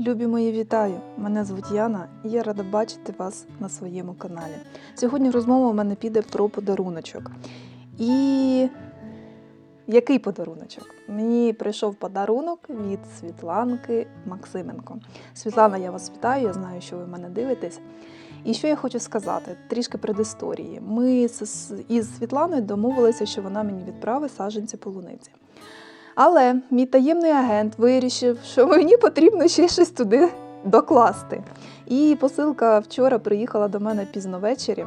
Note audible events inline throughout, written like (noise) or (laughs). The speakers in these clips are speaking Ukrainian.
Любі мої вітаю! Мене звуть Яна і я рада бачити вас на своєму каналі. Сьогодні розмова у мене піде про подаруночок. І який подаруночок? Мені прийшов подарунок від Світланки Максименко. Світлана, я вас вітаю, я знаю, що ви мене дивитесь. І що я хочу сказати, трішки предісторії. Ми із Світланою домовилися, що вона мені відправить саджанці полуниці. Але мій таємний агент вирішив, що мені потрібно ще щось туди докласти. І посилка вчора приїхала до мене пізно ввечері.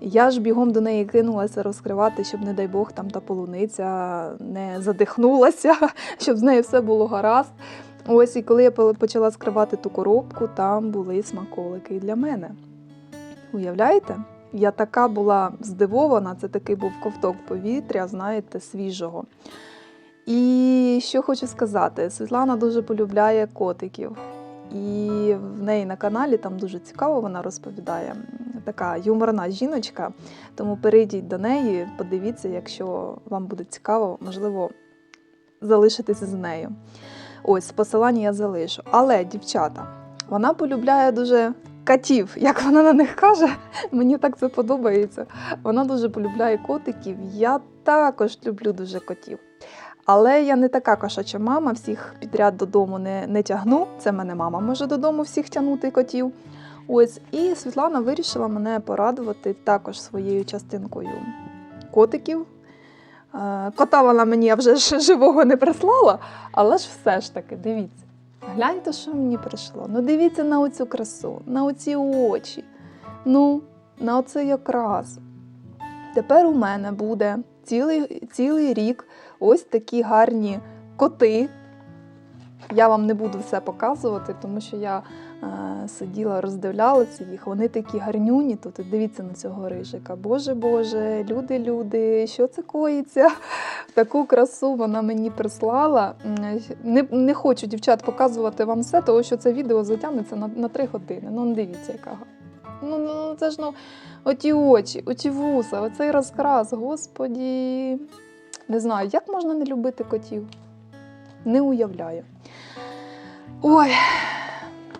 Я ж бігом до неї кинулася розкривати, щоб, не дай Бог, там та полуниця не задихнулася, (laughs) щоб з нею все було гаразд. Ось і коли я почала скривати ту коробку, там були смаколики для мене. Уявляєте? Я така була здивована, це такий був ковток повітря, знаєте, свіжого. І що хочу сказати, Світлана дуже полюбляє котиків. І в неї на каналі там дуже цікаво вона розповідає. Така юморна жіночка. Тому перейдіть до неї, подивіться, якщо вам буде цікаво, можливо, залишитися з нею. Ось посилання я залишу. Але, дівчата, вона полюбляє дуже котів, як вона на них каже. (laughs) Мені так це подобається. Вона дуже полюбляє котиків. Я також люблю дуже котів. Але я не така кошача мама, всіх підряд додому не, не тягну. Це мене мама може додому всіх тягнути котів. Ось, і Світлана вирішила мене порадувати також своєю частинкою котиків. Е, Кота вона мені я вже живого не прислала, але ж все ж таки, дивіться. Гляньте, що мені прийшло. Ну, дивіться на оцю красу, на оці очі. Ну, на оцей якраз. Тепер у мене буде цілий, цілий рік ось такі гарні коти. Я вам не буду все показувати, тому що я е, сиділа, роздивлялася їх. Вони такі гарнюні тут. Дивіться на цього рижика. Боже Боже, люди, люди, що це коїться? Таку красу вона мені прислала. Не, не хочу, дівчат, показувати вам все, тому що це відео затягнеться на, на 3 години. Ну, дивіться, яка. Ну, ну це ж ну, оті очі, оті вуса, оцей розкрас, господі. Не знаю, як можна не любити котів? Не уявляю. Ой,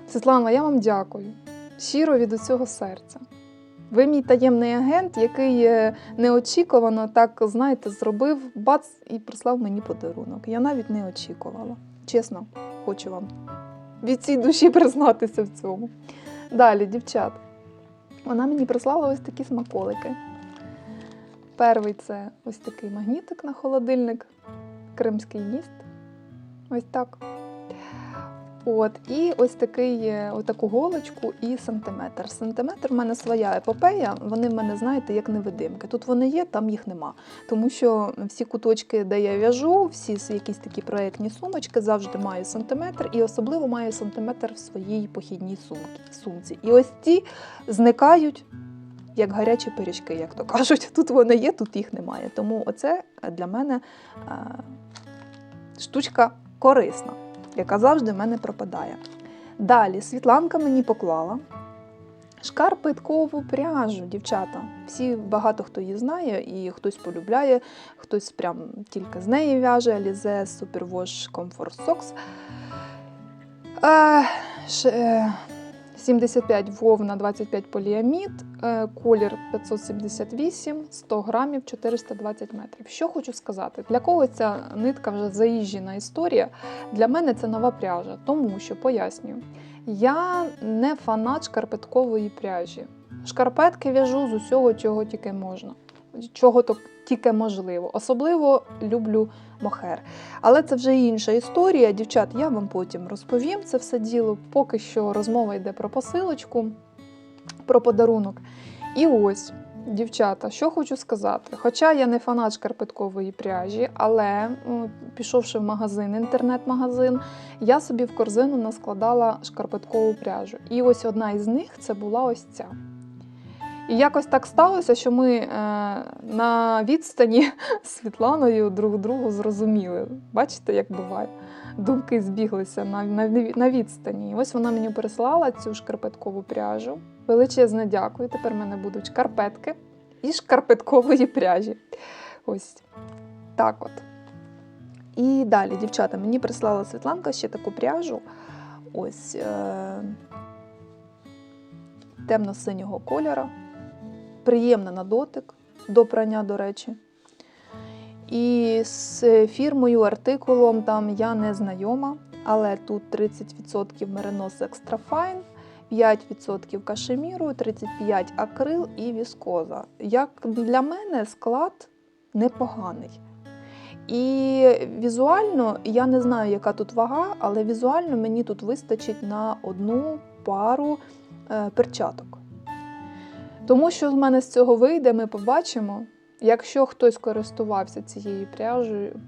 Світлана, я вам дякую. Щиро від усього серця. Ви мій таємний агент, який е, неочікувано так, знаєте, зробив бац і прислав мені подарунок. Я навіть не очікувала. Чесно, хочу вам від цій душі (laughs) признатися в цьому. Далі, дівчат. Вона мені прислала ось такі смаколики. Перший це ось такий магнітик на холодильник, кримський міст. Ось так. От, і ось такий, е, отаку голочку і сантиметр. Сантиметр в мене своя епопея, вони в мене, знаєте, як невидимки. Тут вони є, там їх нема. Тому що всі куточки, де я в'яжу, всі якісь такі проєктні сумочки, завжди маю сантиметр, і особливо маю сантиметр в своїй похідній сумці. сумці. І ось ці зникають. Як гарячі пиріжки, як то кажуть. Тут вони є, тут їх немає. Тому оце для мене е, штучка корисна, яка завжди в мене пропадає. Далі Світланка мені поклала шкарпеткову пряжу, дівчата. Всі багато хто її знає, і хтось полюбляє, хтось прям тільки з неї в'яже Alize Superwash Comfort Socks. Е, ш- е, 75 вовна, 25 поліамід, е, колір 578, 100 грамів, 420 метрів. Що хочу сказати, для кого ця нитка вже заїжджена історія, для мене це нова пряжа, тому що пояснюю, я не фанат шкарпеткової пряжі. Шкарпетки в'яжу з усього, чого тільки можна, чого то тільки можливо. Особливо люблю мохер. Але це вже інша історія. Дівчат, я вам потім розповім це все діло. Поки що розмова йде про посилочку, про подарунок. І ось, дівчата, що хочу сказати. Хоча я не фанат шкарпеткової пряжі, але пішовши в магазин, інтернет-магазин, я собі в корзину наскладала шкарпеткову пряжу. І ось одна із них це була ось ця. І якось так сталося, що ми е, на відстані (laughs) з Світланою друг другу зрозуміли. Бачите, як буває? Думки збіглися на, на, на відстані. І ось вона мені прислала цю шкарпеткову пряжу. Величезне дякую. Тепер в мене будуть шкарпетки і шкарпеткової пряжі. Ось так от. І далі, дівчата, мені прислала Світланка ще таку пряжу. ось е, темно-синього кольора. Приємна на дотик до прання, до речі. І з фірмою, артикулом там я не знайома, але тут 30% меринос Fine, 5% кашеміру, 35% акрил і віскоза. Як для мене склад непоганий. І візуально я не знаю, яка тут вага, але візуально мені тут вистачить на одну пару е, перчаток. Тому що в мене з цього вийде, ми побачимо. Якщо хтось користувався цією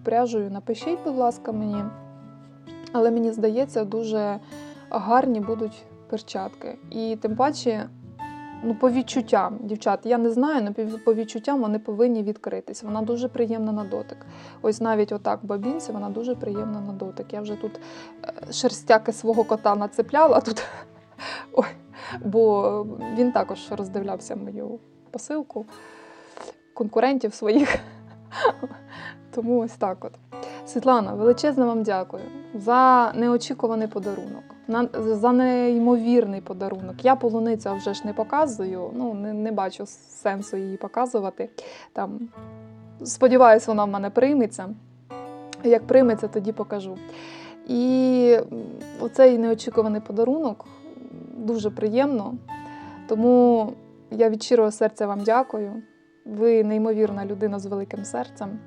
пряжею, напишіть, будь ласка, мені. Але мені здається, дуже гарні будуть перчатки. І тим паче, ну, по відчуттям, дівчат, я не знаю, але по відчуттям вони повинні відкритись. Вона дуже приємна на дотик. Ось навіть отак бабінці вона дуже приємна на дотик. Я вже тут е, шерстяки свого кота нацепляла тут. (laughs) Ой, бо він також роздивлявся мою посилку конкурентів своїх. (laughs) Тому ось так от. Світлана, величезне вам дякую за неочікуваний подарунок, за неймовірний подарунок. Я полуницю вже ж не показую, ну не, не бачу сенсу її показувати. Там, сподіваюсь, вона в мене прийметься. Як прийметься, тоді покажу. І оцей неочікуваний подарунок дуже приємно. Тому я від щирого серця вам дякую. Ви неймовірна людина з великим серцем.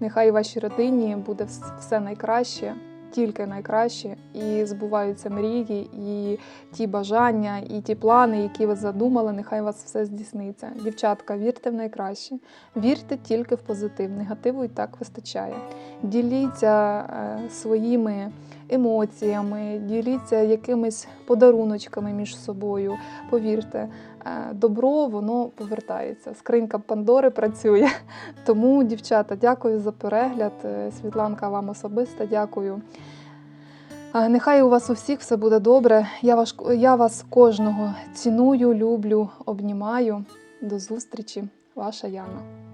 Нехай вашій родині буде все найкраще, тільки найкраще, і збуваються мрії, і ті бажання, і ті плани, які ви задумали, нехай вас все здійсниться. Дівчатка, вірте в найкраще, вірте тільки в позитив. Негативу і так вистачає. Діліться е, своїми емоціями, діліться якимись подаруночками між собою. Повірте, добро воно повертається. Скринька Пандори працює. (laughs) Тому, дівчата, дякую за перегляд. Е, Світланка, вам особисто дякую. Е, Нехай у вас у всіх все буде добре. Я вас, я вас кожного ціную, люблю, обнімаю. До зустрічі, ваша Яна.